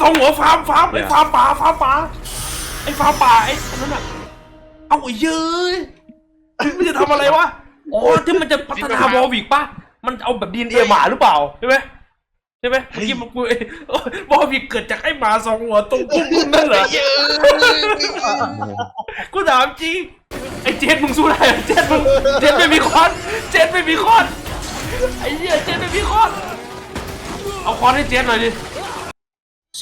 สองหัวฟาร์มฟาร์มไอ้ฟาร์มป่าฟาร์มป่าไอ้ฟาร์มป่าไอ้นั่นน่ะเอาไอ้เย้ยมันจะทำอะไรวะอ๋อที่มันจะพัฒนาวอลวิกปะมันเอาแบบดีเอ็หมาหรือเปล่าใช่ไหมใช่ไหมเมื่อกี้มันกูเอ้ยวอลวิกเกิดจากไอ้หมาสองหัวตรงกุ้งกุ้งนั่นเหรอเยอะกูถามจริงไอ้เจดมึงสู้ได้เหรอเจดมึงเจดไม่มีคอนเจดไม่มีคอนไอ้เหี้ยเจดไม่มีคอนเอาคอนให้เจดหน่อยดิ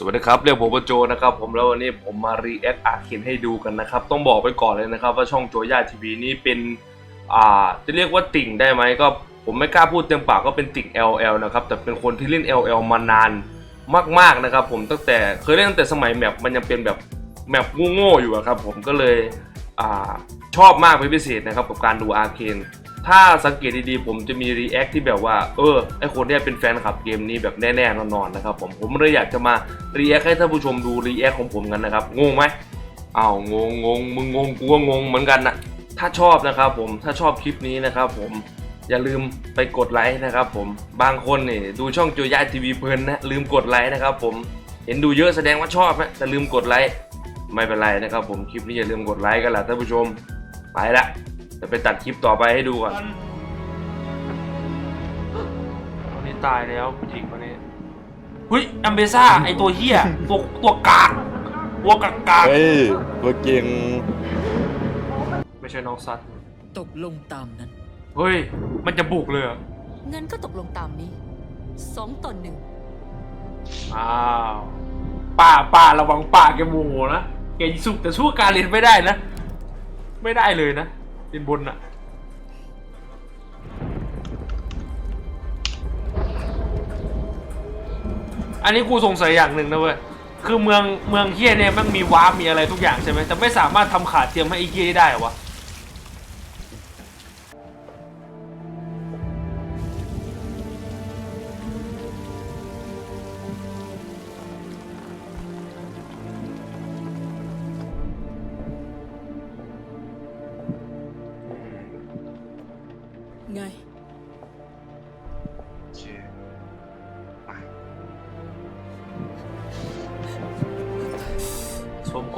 สวัสดีครับเรียกผมว่าโจนะครับผมแล้ววันนี้ผมมารีแอคอาร์เคนให้ดูกันนะครับ ต้องบอกไปก่อนเลยนะครับ ว่าช่องโจย่าทีวีนี้เป็นอ่าจะเรียกว่าติ่งได้ไหมก็ ผมไม่กล้าพูดเต็มปากก็เป็นติ่ง LL นะครับแต่เป็นคนที่เล่น LL มานานมากๆนะครับ ผมตั้งแต่เคยเล่นตั้งแต่สมัยแมปมันยังเป็นแบบแมปงโง่ๆอยู่ครับผมก็เลยอ่าชอบมากเป็นพิเศษนะครับกับการดูอาร์เคน ถ้าสังเกตดีๆผมจะมีรีแอคที่แบบว่า เออไอคนเนี้ยเป็นแฟนคลับเกมนี้แบบแน่ๆนอนๆนะครับผมผมเลยอยากจะมารีแอคให้ท่านผู้ชมดูรีแอคของผมกันนะครับงงไหมอ้าวงงงงมึงงงกูก็งงเหมือนกันนะถ้าชอบนะครับผมถ้าชอบคลิปนี้นะครับผมอย่าลืมไปกดไลค์นะครับผมบางคนนี่ดูช่องโจย่าทีวีเพลินนะลืมกดไลค์นะครับผมเห็นดูเยอะแสดงว่าชอบนะแต่ลืมกดไลค์ไม่เป็นไรนะครับผมคลิปนี้อย่าลืมกดไลค์กันละท่านผู้ชมไปละ จะไปตัดคลิปต่อไปให้ดูก่อนวันนี้ตายแล้วผู้หญิงคนนี้เฮ้ยแอมเบซ่าไอตัวเหี้ยตัวตัวกากตัวกากกากเฮ้ยตัวเก่งไม่ใช่น้องซัดตกลงตามนั้น เฮ้ย มันจะบุกเลยเหรองั้นก็ตกลงตามนี้สองต่อหนึ่งอ้าวป้าป้าระวังป้าแกโมโหนะแกสุกแต่สู้การเรียนไม่ได้นะ ไม่ได้เลยนะ ดินบนอะอันนี้กูสงสัยอย่างหนึ่งนะเว้ย คือเมืองเมืองเฮียเนี่ยมันมีวาร์ปมีอะไรทุกอย่างใช่ไหมแต่ไม่สามารถทำขาเทียมให้ไอ้เฮียได้หรอวะ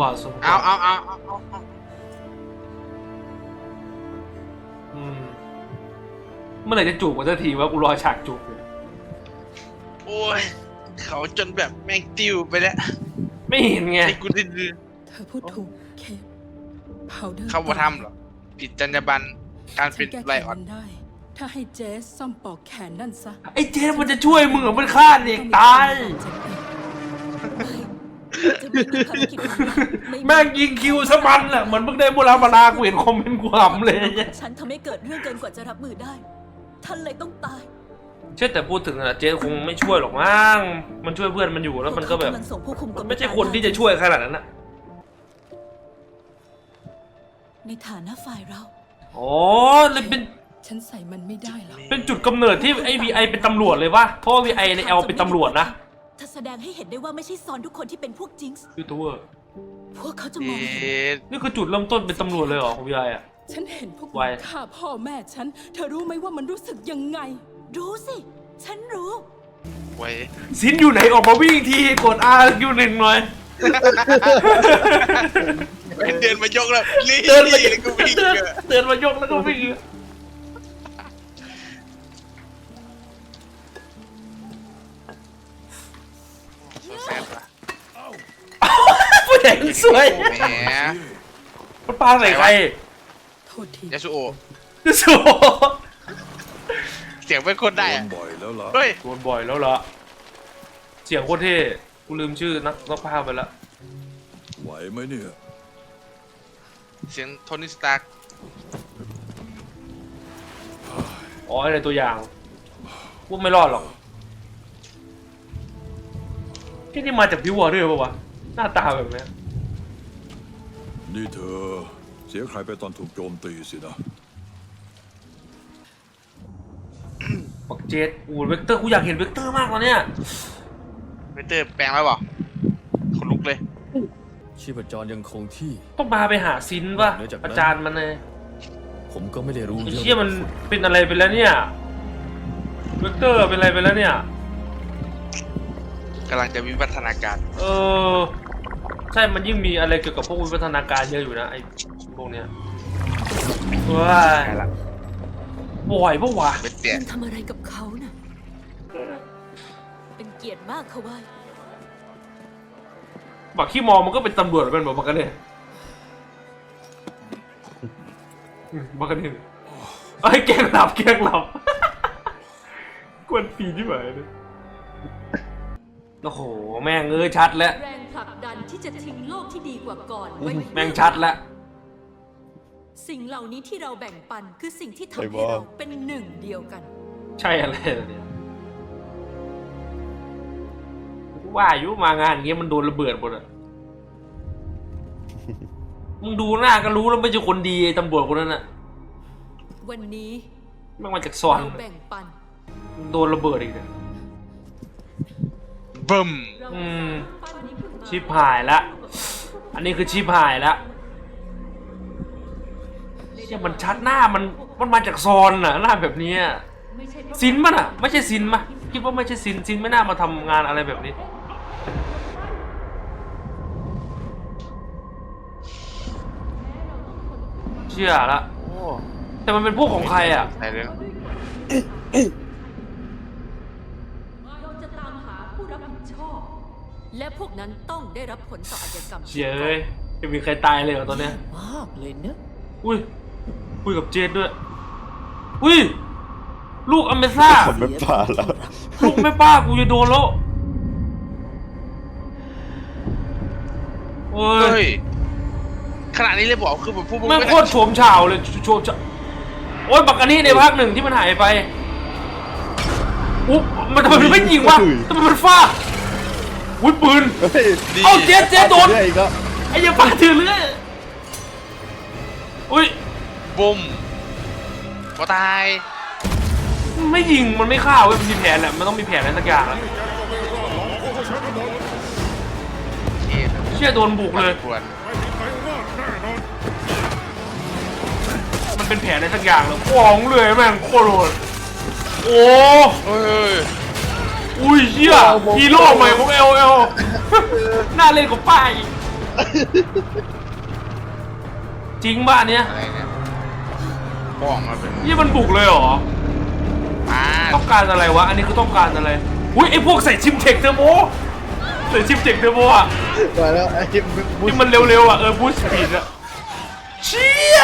กว่าสมกเอาว่าเอาเอาเอาเอาอืมเมื่อไหร่จะจูบกันสักทีวะกูรอฉากจูบอยู่โอ้ยเขาจนแบบแม่งติวไปแล้วไม่เห็นไงไอ้กูดื้อเธอพูดถูกเคปเผาเดอร์ๆเขาบ่ทำเหรอ ผิดจรรยาบรรณการฉัเป็นนแก้ไลแค้ออนนได้ ถ้าให้เจสซ่อมปอกแขนนั่นซะไอ้เจนมันจะช่วยมึงเหรอมันฆ่าเด็กตายจะมีภารกิจไม่มีแม่งยิงคิวสมันแหละเหมือนมึงได้โบราณมาลากูเห็นคอมเมนต์กูหำเลยฉันทำให้เกิดเรื่องเกินกว่าจะรับมือได้ ท่านเลยต้องตายเชื่อแต่พูดถึงอะเจนคงไม่ช่วยหรอกมั้ง มันช่วยเพื่อนมันอยู่แล้วมันก็แบบ พวเขากำลังส่งผู้คุมกรไม่ใช่คนที่จะช่วยขนาดนั้นอะในฐานะฝ่ายเรา อ๋อเลยเป็น ฉันใส่มันไม่ได้หรอกเป็นจุดกำเนิดที่ไอ้วีไอเป็นตำรวจเลยปะเพราะวีไอในเอลเป็นตำรวจนะ ถ้าแสดงให้เห็นได้ว่าไม่ใช่ซอนทุกคนที่เป็นพวกจิงส์ยูทูบเบอร์พวกเขาจะเมองเห็นอ๊ะนี่คือจุดเริ่มต้นเป็นตำรวจเลยเหรอของวีไออะฉันเห็นพวกไวมันฆ่าพ่อแม่ฉัน เธอรู้ไหมว่ามันรู้สึกยังไง รู้สิ ฉันรู้ ไว้ ซินอยู่ไหนออกมาวิ่งทีกด R อยู่หนึ่งหน่อยไอ้เดินมายกแล้วรีเดินมาเลยกูวิ่งเดินเกอเดินมายกแล้วก็วิ่ง สวยแหมมันปาใส่ใครโทษทียาสุโอะสวยเสียงเป็นคนได้โดอะนบ่อยแล้วล่ะเฮ้ยโดนบ่อยแล้วเหรอ เสียงโคตรเท่กูลืมชื่อนักนักภาพไปแล้วไหวไหมเนี่ยเสียงโทนี่สตาร์กอ๋ออะไรตัวอย่างพวกไม่รอดหรอกที่นี่มาจากพิววอร์เดอร์ป่าวะหน้าตาแบบเนี้ย นี่เธอเสียใครไปตอนถูกโจมตีสินะบักเจดอูเวกเตอร์กูอยากเห็นเวกเตอร์มากตอนเนี้ยเวเตอร์แปลงแล้วเปล่าคนลุกเลย ชีพจรยังคงที่ ต้องมาไปหาซินป่ะเดี๋ยวจากนั้นอาจารย์มันเลยผมก็ไม่ได้รู้ไอ้เรื่องเชี่ยมันเป็นอะไรไปแล้วเนี่ยเวกเตอร์เป็นอะไรไปแล้วเนี่ยกำลังจะวิวัฒนาการ เออ ใช่มันยิ่งมีอะไรเกี่ยวกับพวกวิวัฒนาการเยอะอยู่นะไอ้พวกเนี้ยว้ายใช่ละบ่อยปะวะเป็นเตี่ยมันทำอะไรกับเขาน่ะ เป็นเกียรติมากเขาว่าบักขี้มองมันก็เป็นตำรวจเป็นแบบบักกันเนี่ยอืมบักกันเนี่ยไอ้ยแกล้งหลับแกล้งหลับ กวนตีนที่ไหนเลย โอ้โห แม่งเอ้ยชัดแล้ว แรงผลักดันที่จะทิ้งโลกที่ดีกว่าก่อนไว้ในแม่งชัดแล้ว สิ่งเหล่านี้ที่เราแบ่งปันคือสิ่งที่ทำให้เราเป็นหนึ่งเดียวกัน ใช่อะไรล่ะเนี่ยว่าอายุมางานอย่างเงี้ยมันโดนระเบิดหมดอะมึงดูหน้าก็รู้แล้วไม่ใช่คนดีไอ้ตำรวจคนนั้นอะวันนี้แม่งมาจากซอนเราแบ่งปัน โดนระเบิดอีกเนี่ย บึ้มอืมชิบหายละ อันนี้คือชิบหายละเชี่ยมันชัดหน้ามันมันมาจากซอนน่ะหน้าแบบเนี้ยซินมันอะ ไม่ใช่ซินมะคิดว่าไม่ใช่ซินซินไม่น่ามาทำงานอะไรแบบนี้ เชื่อละโอ้แต่มันเป็นพวกของใครอะใช่เลย เราจะตามหาผู้รับผิดชอบ และพวกนั้นต้องได้รับผลต่ออาชญากรรมเชี่ยเอ้ยจะมีใครตายเลยเหรอตอนเนี้ยมากเลยเนอะอุ้ยคุยกับเจดด้วย อุ้ย ลูกอเมซ่าผมไม่ผ่านแล้วลูกแม่ป้ากูจะโดนแล้วโอ้เฮ้ยยขนาดนี้เลยบอกคือแบบผู้มึงแม่งไม่โคตรโฉมฉาวเลยโฉมฉาโอ้ยบักอันนี้ในภาคหนึ่งที่มันหายไปอุ๊บมันทำไมมันไม่ยิงวะทำไมมันฟาด อุ้ยปืน เฮ้ยเอ้าเจ๊เจ๊โดน เรื่อยอีกแล้วไอ้เหี้ยังปาถือเรื่อยอุ้ย บุ้มก็ตาย ไม่ยิงมันไม่ฆ่าเว้ยมันมีแผนแหละมันต้องมีแผนอะไรสักอย่างแล้วเทพเชี่ยโดนบุกเลย ควรมันเป็นแผนอะไรสักอย่างแล้วฟองเลยแม่งโคตรโหดโอ้ เฮ้ย อุ้ยเชี่ยฮีโร่ใหม่ของเอลเอลน่าเล่นกว่าป้ายจริงป่ะอันเนี้ยอะไรเนี่ยป้องมาเป็นนี่มันบุกเลยเหรอ อ่าต้องการอะไรวะ อันนี้คือต้องการอะไร อุ้ยไอพวกใส่ชิมเทคเทอร์โบใส่ชิมเทคเทอร์โบอะมาแล้วไอ้ที่ที่มันเร็วๆอะเออบูสต์สปีดอะเชี่ย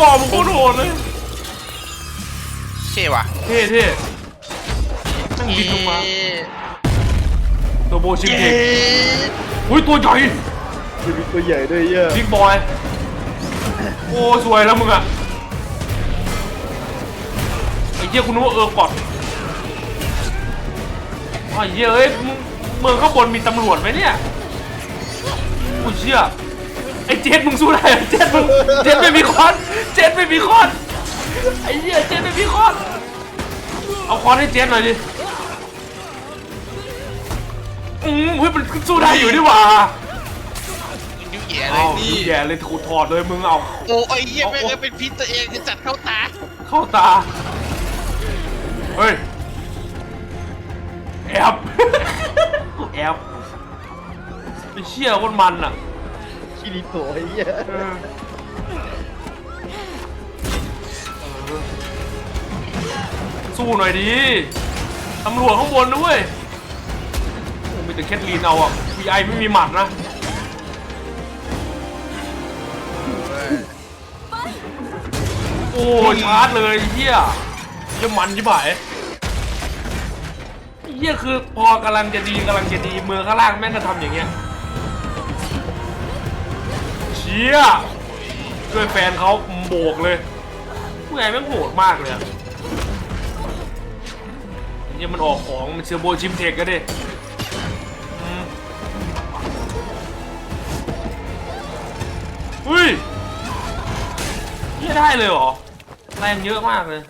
ว้าวมันโคตรโหดเลย เท่ว่ะเท่เท่ นั่งบินลงมาเอ๊ะตัวโบชิมเทเอ๊คะอุ้ยตัวใหญ่มีตัวใหญ่ด้วยเยอะบิ๊กบอย โอ้สวยแล้วมึงอะไอ้เหี้ยคุณนึกว่าเออร์กอดไอ้เหี้ยเอ้ยมึงเมืองข้างบนมีตำรวจไหมเนี่ยโอ้ยเชี่ยไอ้เจ็ดมึงสู้ได้เหรอเจ็ดมึงเจ็ดไม่มีคอนเจ็ดไม่มีคอนไอ้เหี้ยเจ็ดไม่มีคอนเอาคอนให้เจ็ดหน่อยดิ อืมเฮ้ยมันสู้ได้อยู่นี่หว่ายุ่งแย่เลเอายนี่ดูแย่เลยถูถอดเลยมึงเอา โอ้ไอ้เหี้ยแม่งเลยเป็นพิษตัวเองจะจัดเข้าตาเข้าตา เฮ้ย แอบแอบไอ้เชี่ยคนมันอะคิริโตะไอ้เหี้ยเออเออสู้หน่อยดิตำรวจข้างบนนะเว้ยโอ้ มีแต่แคทลีนเอาอะ VI ไม่มีหมัดนะ โอ้ชาร์จเลยเฮียเยี่ยมันชิบหายเฮียคือพอกำลังจะดีกำลังจะดีมือข้างล่างแม่งก็ทำอย่างเงี้ยเชี่ยด้วยแฟนเขาโบกเลยผู้ใหญ่แม่งโหดมากเลยอะเฮียมันออกของมันเชื้อโบชิมเทคกันดิ อุ้ยไม่ได้เลยเหรอแรงเยอะมากเลย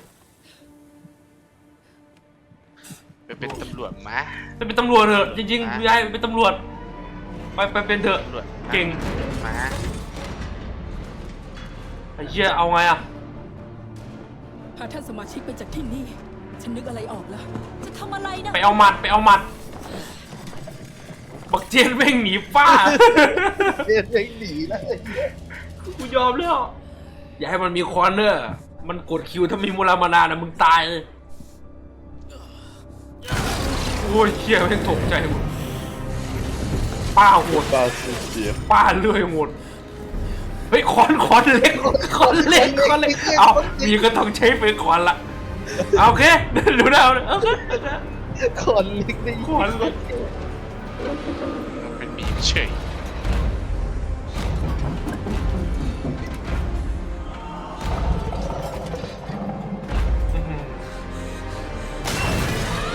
ไปเป็นตำรวจมาไปเป็นตำรวจเถอะจริงอะๆยายเป็นตำรวจ ไปไปเป็นเถอะตำรวจเก่งมาไอ้เหี้ยเอาไงอะพาท่านสมาชิกไปจากที่นี่ ฉันนึกอะไรออกแล้ว จะทำอะไรนะ ไปเอาหมัดไปเอาหมัดเจนแม่งหนีป้าเจนยังหนีนะไอ้เหี้ย กูยอมแล้ว อย่าให้มันมีคอนเนอร์ มันกดคิวถ้ามีมูลามานานะมึงตายเลยโอ้ยเชี่ยแม่งตกใจหมดป้าโหดบาสุเสียป้าเลื่อยหมด เฮ้ยคอนคอนเล็กคอนเล็กคอนเล็กเอามีก็ต้องใช้เป็นคอนละเอาโอเคดูนะเอาโอเคโอเคคนเล็กนี่คอนเล็กเป็นหมีเฉย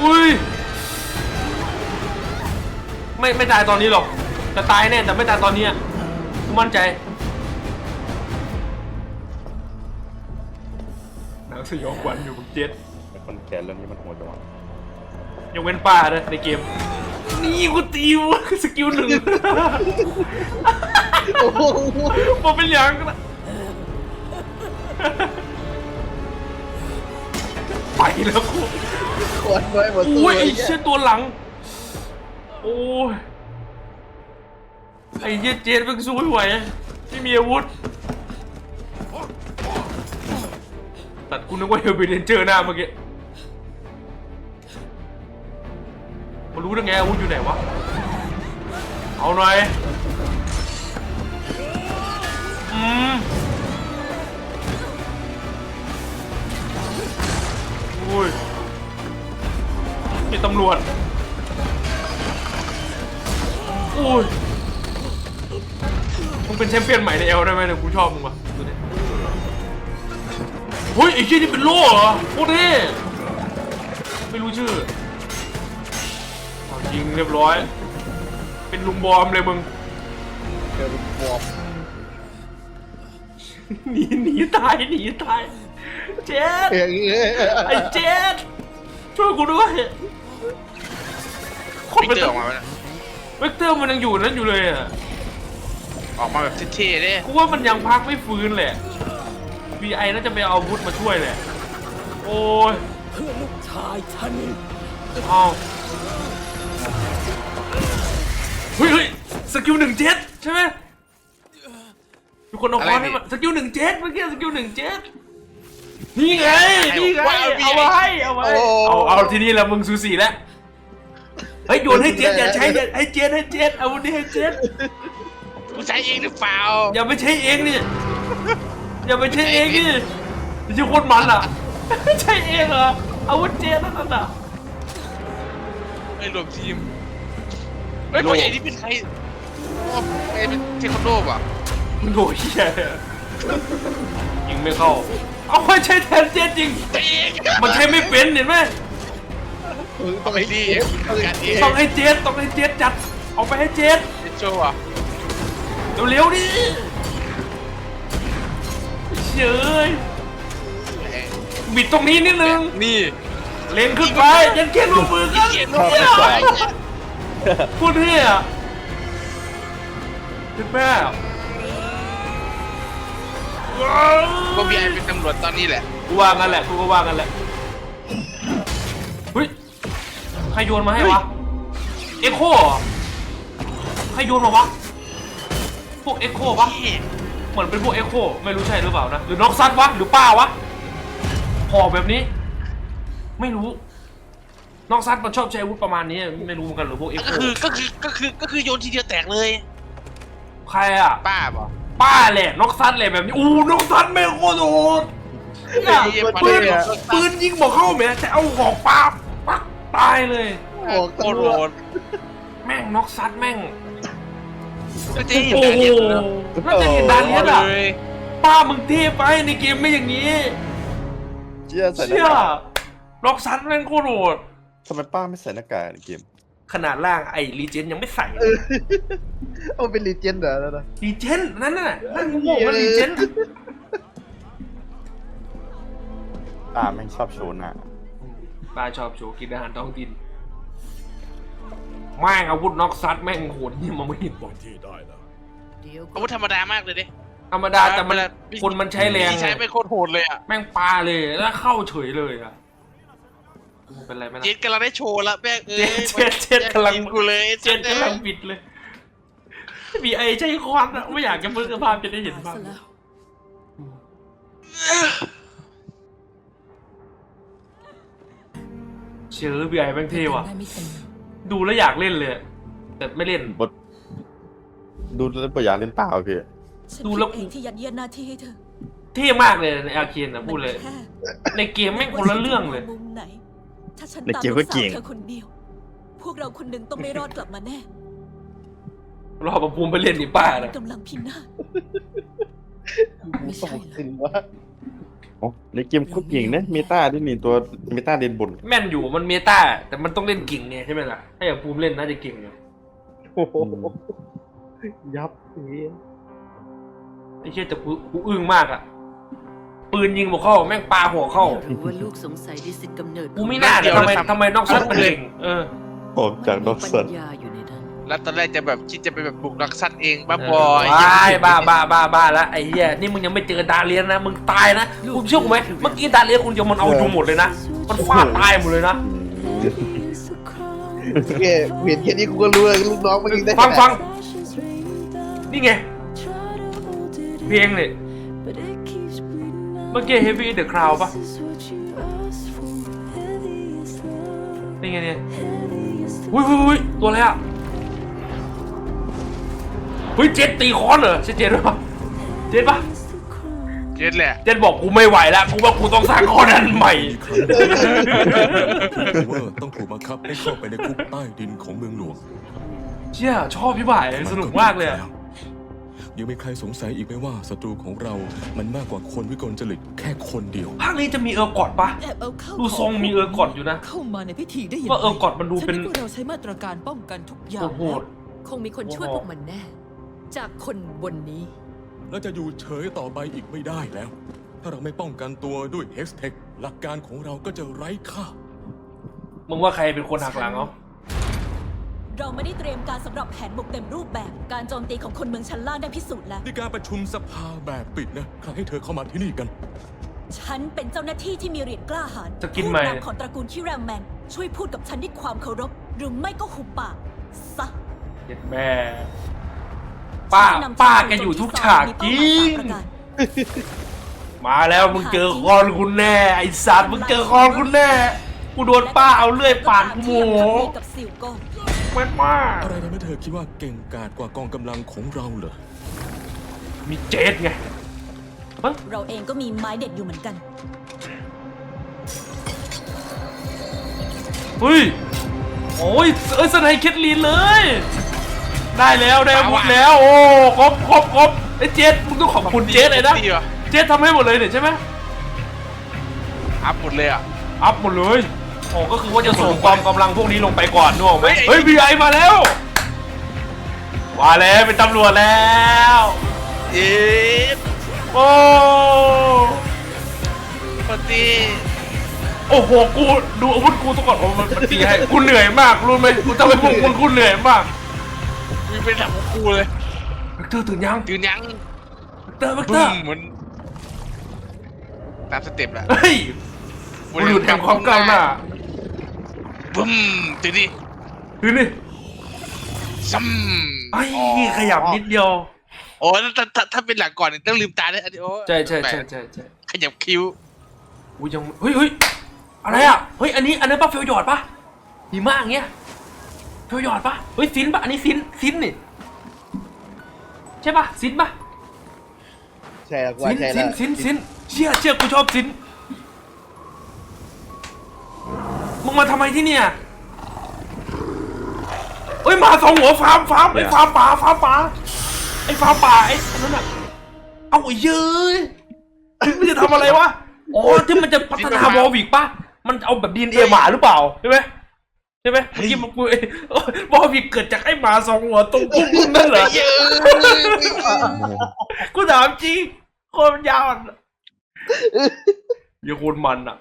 อุ้ย ไม่ไม่ตายตอนนี้หรอกแต่ตายแน่แต่ไม่ตายตอนนี้อะกูมั่นใจ หนังสยองขวัญอยู่บนเจ็ดคนแขนเรื่องนี้มันโหดจังวะยังเว้นป้าเลยในเกม นี่กูตีวสกิลหนึ่งโอ้โหมันเป็นอย่างนะไปแล้วกู คนไว้หมดตัวอุ้ยไอ้เหี้ยเชี่ยตัวหลัง โอ้ย ไอ้เหี้ยเจนเป็นสู้ไม่ไหวไม่มีอาวุธ ตัดกูนึกว่าเฮลเบเดนเจอร์หน้าเมื่อกี้มารู้ได้ไงอาวุธอยู่ไหนวะ เอาหน่อยอืมอุ้ย นี่ตำรวจอุ้ยมึงเป็นแชมเปี้ยนใหม่ในเอลได้ไหมเนี่ยกูชอบมึงว่ะตัวเนี้ยเฮ้ยไอ้เชี่ยนี่เป็นโล่เหรอโคตรเท่ไม่รู้ชื่อเอายิงเรียบร้อย เป็นลุงบอมเลยมึงเดี๋ยวบวมหนีหนีตายหนีตายเจ็ดอย่างเงี้ยไอ้เจ็ดช่วยกูด้วย คนพิกเป็นเตอร์ออกมาไหมนะเวกเตอร์มันยังอยู่นั่นอยู่เลยอะ ออกมาแบบเท่ๆเด้กูว่ามันยังพักไม่ฟื้นแหละ VI น่าจะไปเอาอาวุธมาช่วยแหละ โอ้ยเพื่อลูกชายฉันเอาเฮ้ยเฮ้ยสกิลหนึ่งเจ็ดใช่ไหมมีคนเอาคอนให้มาสกิลหนึ่งเจ็ดเมื่อกี้สกิลหนึ่งเจ็ดนี่ไงนี่ไงเอาไว้เอาไว้เอาเอาทีนี้แล้วมึงสูสีแล้ว เฮ้ยโยนให้เจ็ดอย่าใช้อย่าให้เจ็ดให้เจ็ดเอาวันนี้ให้เจ็ดกูใช้เองหรือเปล่าอย่าไปใช้เองนี่อย่าไปใช้เองนี่ไม่ใช่คนมันอะใช่เองเหรออาวุธเจ็ดนั่นน่ะไม่รวมทีมเฮ้ยพ่อใหญ่นี่เป็นใครพ่อใหญ่เป็นเทควันโดป่ะมึงโดดเหี้ยยิงไม่เข้า เอาไปใช้แทนเจ็ดจริงใช้เองมันใช้ไม่เป็นเห็นไหม เอาไปดีการเองต้องให้เจ็ดต้องให้เจ็ดจัดเอาไปให้เจ็ดเป็นโชว์อะเร็วๆดิเฉยบิดตรงนี้นิดนึงนี่เล็งขึ้นไปยันเขียนลงมือกันเขียนลเนีงมือ่ยพูดเท่อะเป็นแม่ก็บีไอเป็นตำรวจตอนนี้แหละกูว่างั้นแหละกูก็ว่างั้นแหละ ใครโยนมาให้วะ เอ็กโคเหรอใครโยนมาวะ พวกเอ็กโคปะเหมือนเป็นพวกเอ็กโคไม่รู้ใช่หรือเปล่านะ หรือนอกซัดวะ หรือป้าวะหอกแบบนี้ ไม่รู้นอกซัดมันชอบใช้อาวุธประมาณนี้ ไม่รู้เหมือนกันหรือพวกเอ็กก็โคคือก็คือก็คือก็คือโยนทีเดียวแตกเลย ใครอะป้าป่ะป้าแหละนกซัดแหละแบบนี้ อู้นกซัดไม่งโคตรโหดเนี่ยไอ้เหี้ยปืนมันเนี่ยปืนยิงบอกเข้าแม่แต่เอาหอกปาบปักตายเลยโอ้โคตรตำรโหวจดแม่งนกซัดแม่งก็จะเห็นโอ้การโหเย็นนะน่าจะเห็นดานเนี้ยอะเลยป้ามึงเทไปในเกมไม่อย่างนี้เชี่ยใส่หน้าเชี่ยกากนกซัดแม่งโคตรโหดทำไมป้าไม่ใส่หน้ากากในเกมขนาดล่างไอ้รีเจนยังไม่ใส่เอาเป็นลีเจนด์เหรอแล้วนะรีเจนนั่นน่ะนั่นโง่ๆนั่นรีเจนป้าแม่งชอบโชว์หน้า ป้าชอบโชว์กินอาหารท้องถิ่นแม่งอาวุธนกซัดแม่งโหดนี่มันไม่เห็นบ่อยที่ได้นะอาวุธธรรมดามากเลยดิ ธรรมดาแต่มันเวลา คนมันใช้แรงที่ใช้เป็นโคตรโหดเลยอะ แม่งปลาเลยแล้วเข้าเฉยเลยอะเป็นไรไหมเจ็นะดกำลังได้โชว์ละแม่งเอ้ยเจ็ดเจ็ดกำลัง กูเลยเจนกำลังบิดเลยมีไอ้ใช้ควันอะไม่อยากจะเพิ่งภาพจะได้เห็นตายภาพซะแล้ว เชื่อบีไอแม่งเท่ว่ะ ได้ไม่เต็มดูแล้วอยากเล่นเลย แต่ไม่เล่น บทดูแล้วตัวอย่างเล่นเปล่าพี่ฉันดูแล้ว ผิดเองที่ยัดเยียดหน้าที่ให้เธอเท่มากเลยในอาเคนนะพูดเลย มันแค่ในเกมแม่งคนละเรื่องเลย มุมไหน ถ้าฉันในตามเกมลูก็กเก่สาวง เธอคนเดียว พวกเราคนหนึ่งต้องไม่รอดกลับมาแน่รอประภูมิไปเล่นดิป้ามันะนกำลังพินาศไม่ใช่หรอกจริงวะ โอ้ในเกมโคตรเก่งนะเมตาที่นี่ตัวเมตาเด่นบนแม่นอยู่มันเมตาแต่มันต้องเล่นเก่งไงใช่ไหมล่ะให้กับภูมิเล่นน่าจะเก่งอยู่โอ้โหยับเสียไอ้เชี่ยแต่กูกูอึ้งมากอะปืนยิงหัวเข้าแม่งปาหัวเข้าหรือว่าลูกสงสัยในสิทธิ์กำเนิดกูไม่น่าเลยทำไมทำไมน้องซัดมันเก่งเออ ออกจากดอกปัสันญญาอยู่ในนั้น แล้วตอนแรกจะแบบคิดจะไปแบบบุกรักสัตว์เองบ้าบอยบ้าบ้าบ้าบ้าบ้าแล้วไอ้เหี้ยนี่มึงยังไม่เจอดาเลียนนะมึงตายนะคุณเชื่อกูไหมเมื่อกี้ดาเลียนคุณจะมันเอาอยู่หมดเลยนะมันฟาดตายหมดเลยนะแกเห็นแค่นี้กูก็รู้เลยลูกน้องมันยิงได้ฟังฟังนี่ไงเพลงเนี่ยเมื่อกี้ Heavy the Crowd ปะนี่ไงเนี่ยอุ้ยอุ้ยอุ้ยตัวอะไรอะ เฮ้ยเจ็ดตีคอนเหรอใช่เจ็ดปะเจ็ดปะเจ็ดแหละ เจ็ดบอกกูไม่ไหวแล้วกูว่ากูต้องสร้างคอนอันใหม่อีกครั้งทูเวอร์ต้องถูกบังคับให้เข้าไปในคุกใต้ดินของเมืองหลวงเชี่ยชอบพี่บ่ายสนุกมากเลยอะยังมีใครสงสัยอีกไหมว่าศัตรูของเรา มันมากกว่าคนวิกลจริตแค่คนเดียว ภาคนี้จะมีเออร์กอดปะ แอบเอาเข้าดูทรงมีเออร์กอดอยู่นะเข้ามาในพิธีได้ยังไงว่าเออร์กอดมันดูเป็น ฉัว่าเราใช้มาตรการป้องกันทุกอย่างโหด คงมีคนช่วยพวกมันแน่ จากคนบนนี้ และจะอยู่เฉยต่อไปอีกไม่ได้แล้ว ถ้าเราไม่ป้องกันตัวด้วย Hextech หลักการของเราก็จะไร้ค่า มึงว่าใครเป็นคนหักหลังเอาเราไม่ได้เตรียมการสำหรับแผนบุกเต็มรูปแบบ การโจมตีของคนเมืองชั้นล่างได้พิสูจน์แล้ว นี่การประชุมสภาแบบปิดนะ ใครให้เธอเข้ามาที่นี่กัน ฉันเป็นเจ้าหน้าที่ที่มีเหรียญกล้าหาญจะกินผู้ไหม นำของตระกูลที่แรมแมน ช่วยพูดกับฉันด้วยความเคารพ หรือไม่ก็หุบปากซะ เจ็ดแม่ ป้าฉันนำป้าชวแกอยู่ทุกมีฉากเป้จหริมายงสามประการมาแล้วมึงเจอคอนคุณแน่ไอ้สัตว์มึงเจอคอนคุณแน่กูโดนป้าเอาเลื่อยปาดกูโมโหและก็ตามที่ยังทำดีกับซิลโก้แม่นมากอะไรทำให้เธอคิดว่าเก่งกาจกว่ากองกำลังของเราเหรอ มีเจดไงเฮ้ยเราเองก็มีไม้เด็ดอยู่เหมือนกัน เฮ้ย โอ้ยเอ้ยสไนเคทลีนเลย ได้แล้วได้อาวุธแล้วโอ้ครบครบครบไอ้เจดมึงต้องขอบคุณเจดเลยนะ ดีว่ะเจดทำให้หมดเลยเนี่ยใช่ไหมอัพหมดเลยอะ อัพหมดเลยโอ้ก็คือว่าจะส่งกองกำลังพวกนี้ลงไปก่อนนึกออกไหมเฮ้เฮ้ยยบีไอมาแล้วมาแล้วเป็นตำรวจแล้วเอ๊ะโอ้ปกติโอ้โหกูดูอาวุธกูตัวก่อนโอ้มันมันตีให้กูเหนื่อยมากรู้ไหมกูทำให้พวกคุณกูเหนื่อยมาก มีเป็นหลังของกูเลยเวกเตอร์ตื่นยังยืนยั้งเวกเตอร์เวกเตบึ้อมร์เหมือนตามสเต็ปแหละเฮ้ยกูหยุดแห่งความก้าวหน้าบึ้มตีดิดูนี่ซัมไอ้ขยับนิดเดียวโอ้ถ้าถ้าถ้าเป็นหลังก่อนนี่ต้องลืมตาด้วยอันนี้โอ้ใช่ใช่ใช่ใช่ใช่ขยับคิ้วกูยังเฮ้ยเฮ้ยอะไรอะเฮ้ยอันนี้อันนั้นป้าเฟลหยอดปะดีมากเงี้ย เฟลหยอดปะเฮ้ยซินปะอันนี้ซินซินนี่ใช่ปะซินปะใช่แล้วกูว่าซินใช่ซิแล้นวซินซินเชี่ยเชี่ยกูชอบซินมึงมาทำไมที่เนี่ยเอ้ยหมาสองหัวฟาร์มฟาร์มไอ้ฟาร์มป่าฟาร์มป่าไอ้ฟาร์มป่าไอ้อันนั้นอะเอาไอ้เย้ยมันจะทำอะไรวะอ๋อที่มันจะพัฒนาวอลวิกปะมันเอาแบบดีเอ็หมาหรือเปล่าใช่ไหม ใช่ไหมเมื่อกี้มันกูเอ้ยวอลวิกเกิดจากไอ้หมาสองหัวตรงปุ้งนั่นเหรอเยอะกูถามจริงโคตรยาวอะอย่าโคนมันอะ